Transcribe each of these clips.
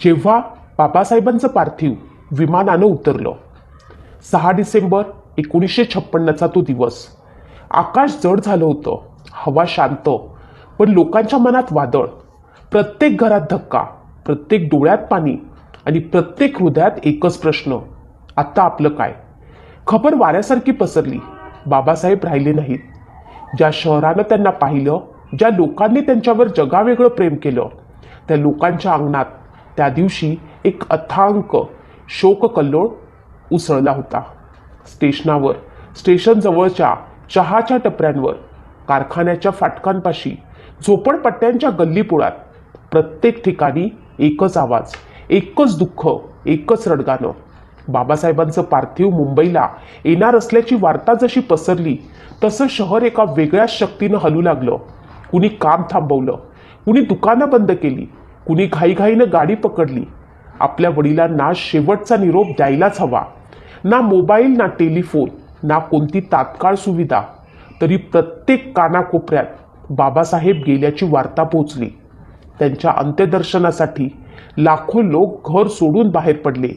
जेव्हा बाबासाहेबांचं पार्थिव विमानानं उतरलं सहा डिसेंबर एकोणीसशे छप्पन्नचा तो दिवस आकाश जड झालं होतं हवा शांत पण लोकांच्या मनात वादळ प्रत्येक घरात धक्का प्रत्येक डोळ्यात पाणी आणि प्रत्येक हृदयात एकच प्रश्न आत्ता आपलं काय? खबर वाऱ्यासारखी पसरली बाबासाहेब राहिले नाहीत. ज्या शहरानं त्यांना पाहिलं ज्या लोकांनी त्यांच्यावर जगावेगळं प्रेम केलं त्या लोकांच्या अंगणात त्या दिवशी एक अथांक शोककल्लोळ उसळला होता. स्टेशनावर स्टेशनजवळच्या चहाच्या टपऱ्यांवर कारखान्याच्या फाटकांपाशी झोपडपट्ट्यांच्या गल्लीपुळात प्रत्येक ठिकाणी एकच आवाज एकच दुःख एकच रडगाणं. बाबासाहेबांचं पार्थिव मुंबईला येणार असल्याची वार्ता जशी पसरली तसं शहर एका वेगळ्याच शक्तीनं हलू लागलं. कुणी काम थांबवलं कुणी दुकानं बंद केली कुणी घाईघाईनं गाडी पकडली. आपल्या वडिलांना शेवटचा निरोप द्यायलाच हवा. ना मोबाईल ना टेलिफोन ना कोणती तात्काळ सुविधा. तरी प्रत्येक कानाकोपऱ्यात बाबासाहेब गेल्याची वार्ता पोहोचली त्यांच्या अंत्यदर्शनासाठी लाखो लोक घर सोडून बाहेर पडले.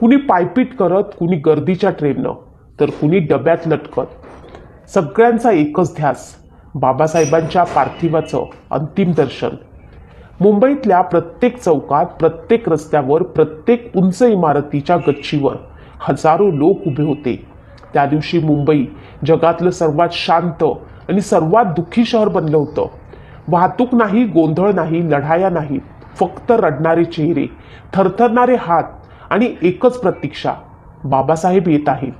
कुणी पायपीट करत कुणी गर्दीच्या ट्रेननं तर कुणी डब्यात लटकत. सगळ्यांचा एकच ध्यास बाबासाहेबांच्या पार्थिवाचं अंतिम दर्शन. मुंबईतल्या प्रत्येक चौकात प्रत्येक रस्त्यावर प्रत्येक उंच इमारतीच्या गच्चीवर हजारो लोक उभे होते. त्या दिवशी मुंबई जगातलं सर्वात शांत आणि सर्वात दुःखी शहर बनलं होतं. वाहतूक नाही गोंधळ नाही लढाया नाही फक्त रडणारे चेहरे थरथरणारे हात आणि एकच प्रतीक्षा बाबासाहेब येत आहेत.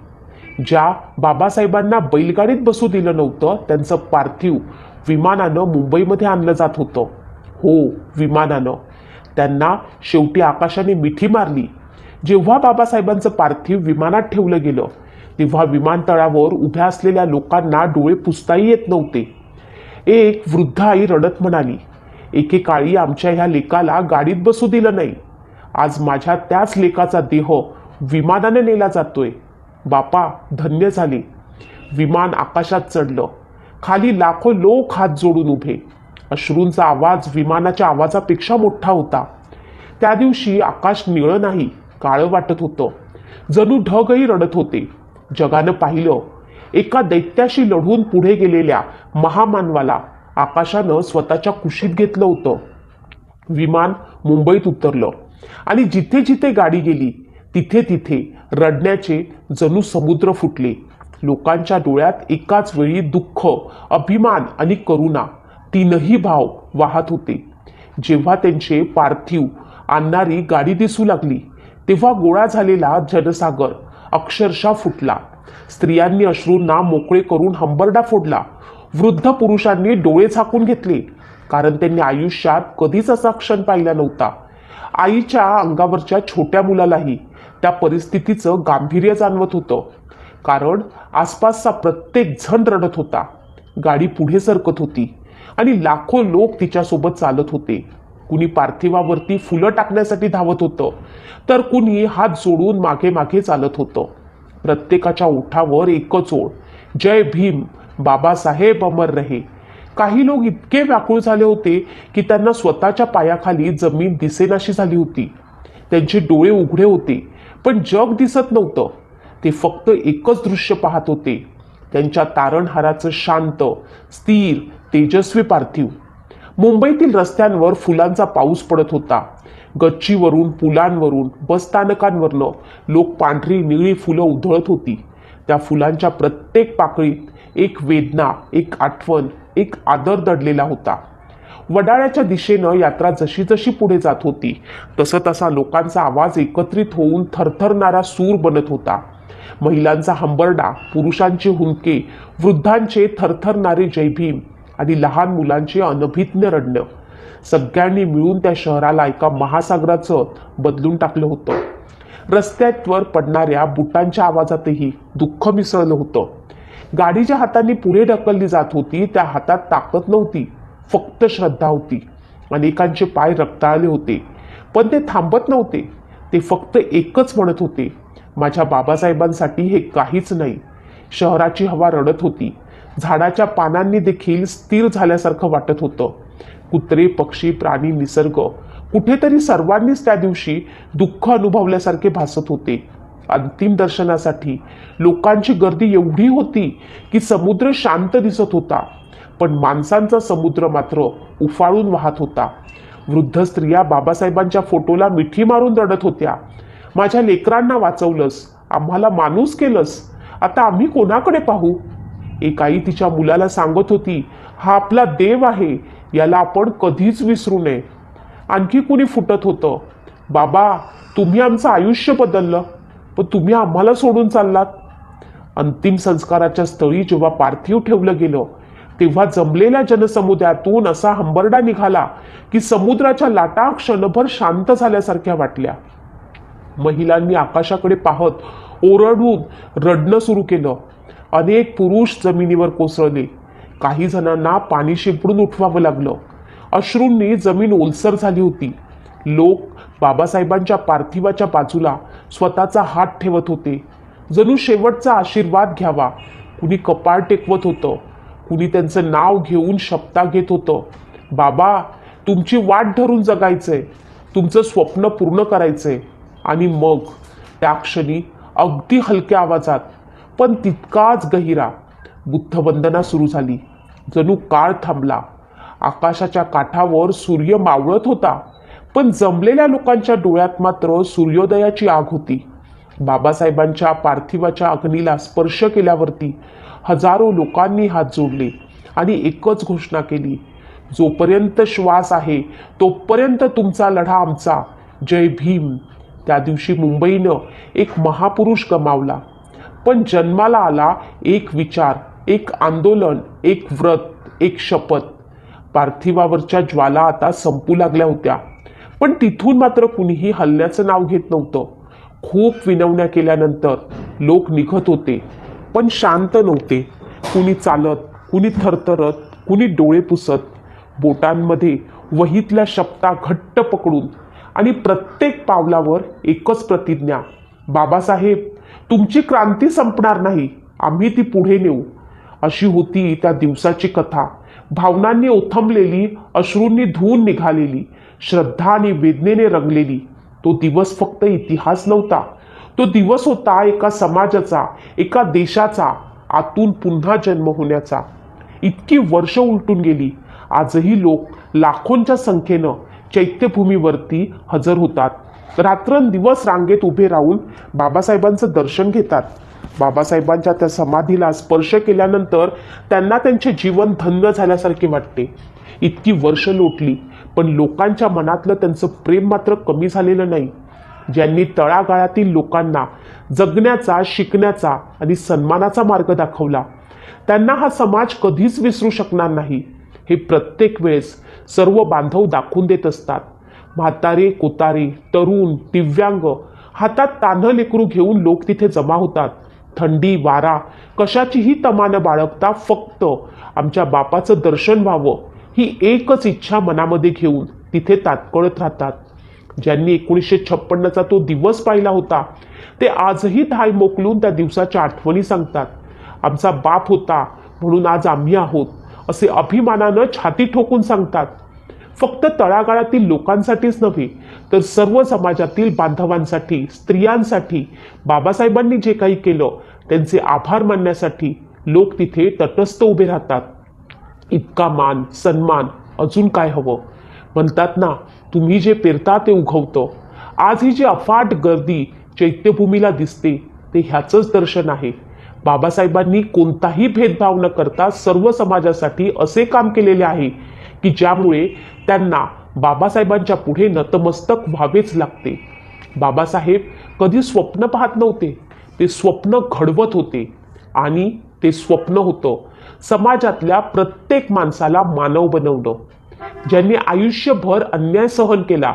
ज्या बाबासाहेबांना बैलगाडीत बसू दिलं नव्हतं त्यांचं पार्थिव विमानानं मुंबईमध्ये आणलं जात होतं. हो विमानानं. त्यांना शेवटी आकाशाने मिठी मारली. जेव्हा बाबासाहेबांचं पार्थिव विमानात ठेवलं गेलं तेव्हा विमानतळावर उभ्या असलेल्या लोकांना डोळे पुसताही येत नव्हते. एक वृद्ध आई रडत म्हणाली एकेकाळी आमच्या ह्या लेकाला गाडीत बसू दिलं नाही. आज माझ्या त्याच लेकाचा देह विमानाने नेला जातोय. बापा धन्य झाले. विमान आकाशात चढलं. खाली लाखो लोक हात जोडून उभे. अश्रूंचा आवाज विमानाच्या आवाजापेक्षा मोठा होता. त्या दिवशी आकाश निळं नाही काळं वाटत होतं. जणू ढगही रडत होते. जगानं पाहिलं एका दैत्याशी लढून पुढे गेलेल्या महामानवाला आकाशानं स्वतःच्या कुशीत घेतलं होतं. विमान मुंबईत उतरलं आणि जिथे जिथे गाडी गेली तिथे तिथे रडण्याचे जणू समुद्र फुटले. लोकांच्या डोळ्यात एकाच वेळी दुःख अभिमान आणि करुणा तीनही भाव वाहत होते. जेव्हा त्यांचे पार्थिव आणणारी गाडी दिसू लागली तेव्हा गोळा झालेला जनसागर अक्षरशः फुटला. स्त्रियांनी अश्रूंना मोकळे करून हंबरडा फोडला. वृद्ध पुरुषांनी डोळे झाकून घेतले कारण त्यांनी आयुष्यात कधीच असा क्षण पाहिला नव्हता. आईच्या अंगावरच्या छोट्या मुलालाही त्या परिस्थितीचं गांभीर्य जाणवत होतं कारण आसपासचा प्रत्येक जण रडत होता. गाडी पुढे सरकत होती. आणि लाखो लोक तिच्यासोबत चालत होते. कुणी पार्थिवावरती फुलं टाकण्यासाठी धावत होतं. तर कुणी हात जोडून मागे मागे चालत होतं. प्रत्येकाच्या ओठावर एकच ओळ जय भीम बाबासाहेब अमर रहे. काही लोक इतके व्याकुळ झाले होते की त्यांना स्वतःच्या पायाखाली जमीन दिसेनाशी झाली होती. त्यांचे डोळे उघडे होते पण जग दिसत नव्हतं. ते फक्त एकच दृश्य पाहत होते. त्यांच्या तारणहाराचं शांत स्थिर तेजस्वी पार्थिव. मुंबईतील रस्त्यांवर फुलांचा पाऊस पडत होता. गच्चीवरून पुलांवरून बसस्थानकांवरनं लोक पांढरी निळी फुलं उधळत होती. त्या फुलांच्या प्रत्येक पाकळीत एक वेदना एक आठवण एक आदर दडलेला होता. वडाळ्याच्या दिशेनं यात्रा जशी जशी पुढे जात होती तसं तसा लोकांचा आवाज एकत्रित होऊन थरथरणारा सूर बनत होता. महिलांचा हंबरडा पुरुषांचे हुंके वृद्धांचे थरथरणारे जयभीम आणि लहान मुलांचे अनभिज्ञ रडणं. सगळ्यांनी मिळून त्या शहराला एका महासागराचं बदलून टाकलं होतं. रस्त्यावर पडणाऱ्या बुटांच्या आवाजातही दुःख मिसळलं होतं. गाडी ज्या हातांनी पुढे ढकलली जात होती त्या हातात ताकद नव्हती फक्त श्रद्धा होती. अनेकांचे पाय रक्ताळले होते पण ते थांबत नव्हते. ते फक्त एकच म्हणत होते माझ्या बाबासाहेबांसाठी हे काहीच नाही. शहराची हवा रडत होती. झाडाच्या पानांनी देखील स्थिर झाल्यासारखं वाटत होतं. कुत्रे पक्षी प्राणी निसर्ग कुठेतरी सर्वांनीच त्या दिवशी दुःख अनुभवल्यासारखे भासत होते. अंतिम दर्शनासाठी लोकांची गर्दी एवढी होती की समुद्र शांत दिसत होता. पण माणसांचा समुद्र मात्र उफाळून वाहत होता. वृद्ध स्त्रिया बाबासाहेबांच्या फोटोला मिठी मारून रडत होत्या. माझ्या लेकरांना वाचवलंस आम्हाला माणूस केलंस आता आम्ही कोणाकडे पाहू? एक आई तिच्या मुलाला सांगत होती हा आपला देव आहे याला आपण कधीच विसरू नये. आणखी कुणी फुटत होतं बाबा तुम्ही आमचं आयुष्य बदललं पण तुम्ही आम्हाला सोडून चाललात. अंतिम संस्काराच्या स्थळी जेव्हा पार्थिव ठेवलं गेलं तेव्हा जमलेल्या जनसमुदायातून असा हंबरडा निघाला की समुद्राच्या लाटा क्षणभर शांत झाल्यासारख्या वाटल्या. महिलांनी आकाशाकडे पाहत ओरडून रडणं सुरू केलं. अनेक पुरुष जमिनीवर कोसळले. काही जणांना पाणी शिंपडून उठवावं लागलं. अश्रूंनी जमीन ओलसर झाली होती. लोक बाबासाहेबांच्या पार्थिवाच्या बाजूला स्वतःचा हात ठेवत होते. जणू शेवटचा आशीर्वाद घ्यावा. कुणी कपाळ टेकवत होतं. कुणी त्यांचं नाव घेऊन शपथा घेत होतं. बाबा तुमची वाट धरून जगायचंय. तुमचं स्वप्न पूर्ण करायचंय. आणि मग त्या क्षणी अगदी हलक्या आवाजात पण तितकाच गहिरा. बुद्धवंदना सुरू झाली. जणू काळ थांबला. आकाशाच्या काठावर सूर्य मावळत होता. पण जमलेल्या लोकांच्या डोळ्यात मात्र सूर्योदयाची आग होती. बाबासाहेबांच्या पार्थिवाच्या अग्नीला स्पर्श केल्यावरती हजारो लोकांनी हात जोडले आणि एकच घोषणा केली. जोपर्यंत श्वास आहे तोपर्यंत तुमचा लढा आमचा. जय भीम. त्या दिवशी मुंबईनं एक महापुरुष गमावला. पण जन्माला आला एक विचार एक आंदोलन एक व्रत एक शपथ. पार्थिवावरच्या ज्वाला आता संपू लागल्या होत्या. पण तिथून मात्र कुणीही हल्ल्याचं नाव घेत नव्हतं. खूप विनवण्या केल्यानंतर लोक निघत होते पण शांत नव्हते. कुणी चालत कुणी थरथरत कुणी डोळे पुसत बोटांमध्ये वहीतल्या शब्दा घट्ट पकडून आणि प्रत्येक पावलावर एकच प्रतिज्ञा बाबासाहेब तुमची क्रांती संपणार नाही. आम्ही ती पुढे नेऊ. अशी होती त्या दिवसाची कथा. भावनांनी ओथंबलेली अश्रूंनी धुवून निघालेली श्रद्धा आणि वेदनेने रंगलेली. तो दिवस फक्त इतिहास नव्हता. तो दिवस होता एका समाजाचा एका देशाचा आतून पुन्हा जन्म होण्याचा. इतकी वर्ष उलटून गेली. आजही लोक लाखोंच्या संख्येनं चैत्यभूमीवरती हजर होतात. रात्रंदिवस रांगेत उभे राहून बाबासाहेबांचं दर्शन घेतात. बाबासाहेबांच्या त्या समाधीला स्पर्श केल्यानंतर त्यांना त्यांचे जीवन धन्य झाल्यासारखे वाटते. इतकी वर्ष लोटली पण लोकांच्या मनातलं त्यांचं प्रेम मात्र कमी झालेलं नाही. ज्यांनी तळागाळातील लोकांना जगण्याचा शिकण्याचा आणि सन्मानाचा मार्ग दाखवला त्यांना हा समाज कधीच विसरू शकणार नाही. हे प्रत्येक वेळेस सर्व बांधव दाखवून देत असतात. म्हातारे कोतारे तरुण दिव्यांग हातात तान्ह लेकरू घेऊन लोक तिथे जमा होतात. थंडी वारा कशाचीही तमानं बाळगता फक्त आमच्या बापाचं दर्शन व्हावं ही एकच इच्छा मनामध्ये घेऊन तिथे तात्कळत राहतात. ज्यांनी एकोणीसशे छप्पन्नचा तो दिवस पाहिला होता ते आजही धाय मोकलून त्या दिवसाच्या आठवणी सांगतात. आमचा बाप होता म्हणून आज आम्ही आहोत असे अभिमानानं छाती ठोकून सांगतात. फक्त तळागाळातील लोकांसाठीच नव्हे तर सर्व समाजातील बांधवांसाठी स्त्रियांसाठी बाबासाहेबांनी जे काही केलं त्यांचे आभार मानण्यासाठी लोक तिथे तटस्थ उभे राहतात. इतका मान सन्मान अजून काय हवं? म्हणतात ना तुम्ही जे पेरता ते उगवतं. आज ही जी अफाट गर्दी चैत्यभूमीला दिसते ते ह्याचंच दर्शन आहे. बाबासाहेबांनी कोणताही भेदभाव न करता सर्व समाजासाठी असे काम केलेले आहे की ज्यामुळे त्यांना बाबासाहेबांच्या पुढे नतमस्तक व्हावेच लागते. बाबासाहेब कधी स्वप्न पाहत नव्हते. ते स्वप्न घडवत होते. आणि ते स्वप्न होतं समाजातल्या प्रत्येक माणसाला मानव बनवणं. ज्यांनी आयुष्यभर अन्याय सहन केला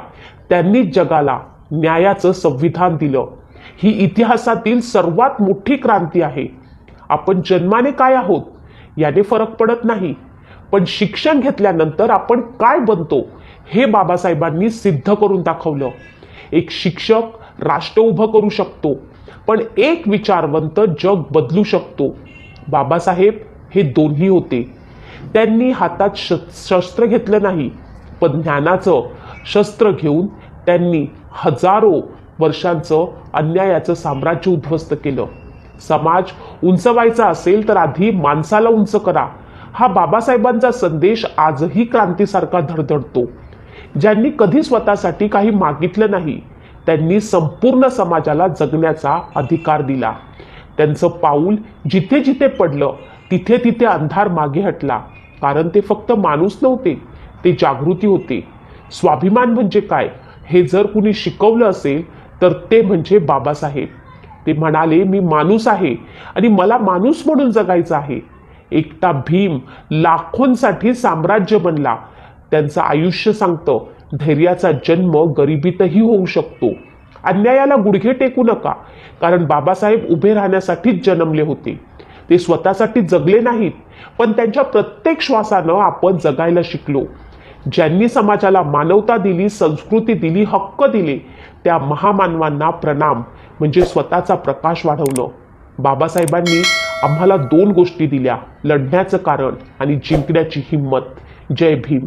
त्यांनी जगाला न्यायाचं संविधान दिलं. ही इतिहासातील सर्वात मोठी क्रांती आहे. आपण जन्माने काय आहोत? याने फरक पडत नाही. पण शिक्षण घेतल्यानंतर आपण काय बनतो हे बाबासाहेबांनी सिद्ध करून दाखवलं. एक शिक्षक राष्ट्र उभं करू शकतो पण एक विचारवंत जग बदलू शकतो. बाबासाहेब हे दोन्ही होते. त्यांनी हातात श शस्त्र घेतलं नाही पण ज्ञानाचं शस्त्र घेऊन त्यांनी हजारो वर्षांचं अन्यायाचं साम्राज्य उद्ध्वस्त केलं. समाज उंचवायचा असेल तर आधी माणसाला उंच करा हा बाबासाहेबांचा संदेश आजही क्रांतीसारखा धडधडतो. ज्यांनी कधी स्वतःसाठी काही मागितलं नाही त्यांनी संपूर्ण समाजाला जगण्याचा अधिकार दिला. त्यांचं पाऊल जिथे जिथे पडलं तिथे तिथे अंधार मागे हटला. कारण ते फक्त माणूस नव्हते ते जागृती होते. स्वाभिमान म्हणजे काय हे जर कुणी शिकवलं असेल तर ते म्हणजे बाबासाहेब. ते म्हणाले मी माणूस आहे आणि मला माणूस म्हणून जगायचं आहे. एकटा भीम लाखोंसाठी साम्राज्य बनला. त्यांचं आयुष्य सांगतं धैर्याचा जन्म गरिबीतही होऊ शकतो. अन्यायाला गुडघे टेकू नका कारण बाबासाहेब उभे राहण्यासाठीच जन्मले होते. ते स्वतःसाठी जगले नाहीत पण त्यांच्या प्रत्येक श्वासानं आपण जगायला शिकलो. ज्यांनी समाजाला मानवता दिली संस्कृती दिली हक्क दिले त्या महामानवांना प्रणाम म्हणजे स्वतःचा प्रकाश वाढवणं. बाबासाहेबांनी आम्हाला दोन गोष्टी दिल्या. लढण्याचं कारण आणि जिंकण्याची हिंमत. जय भीम.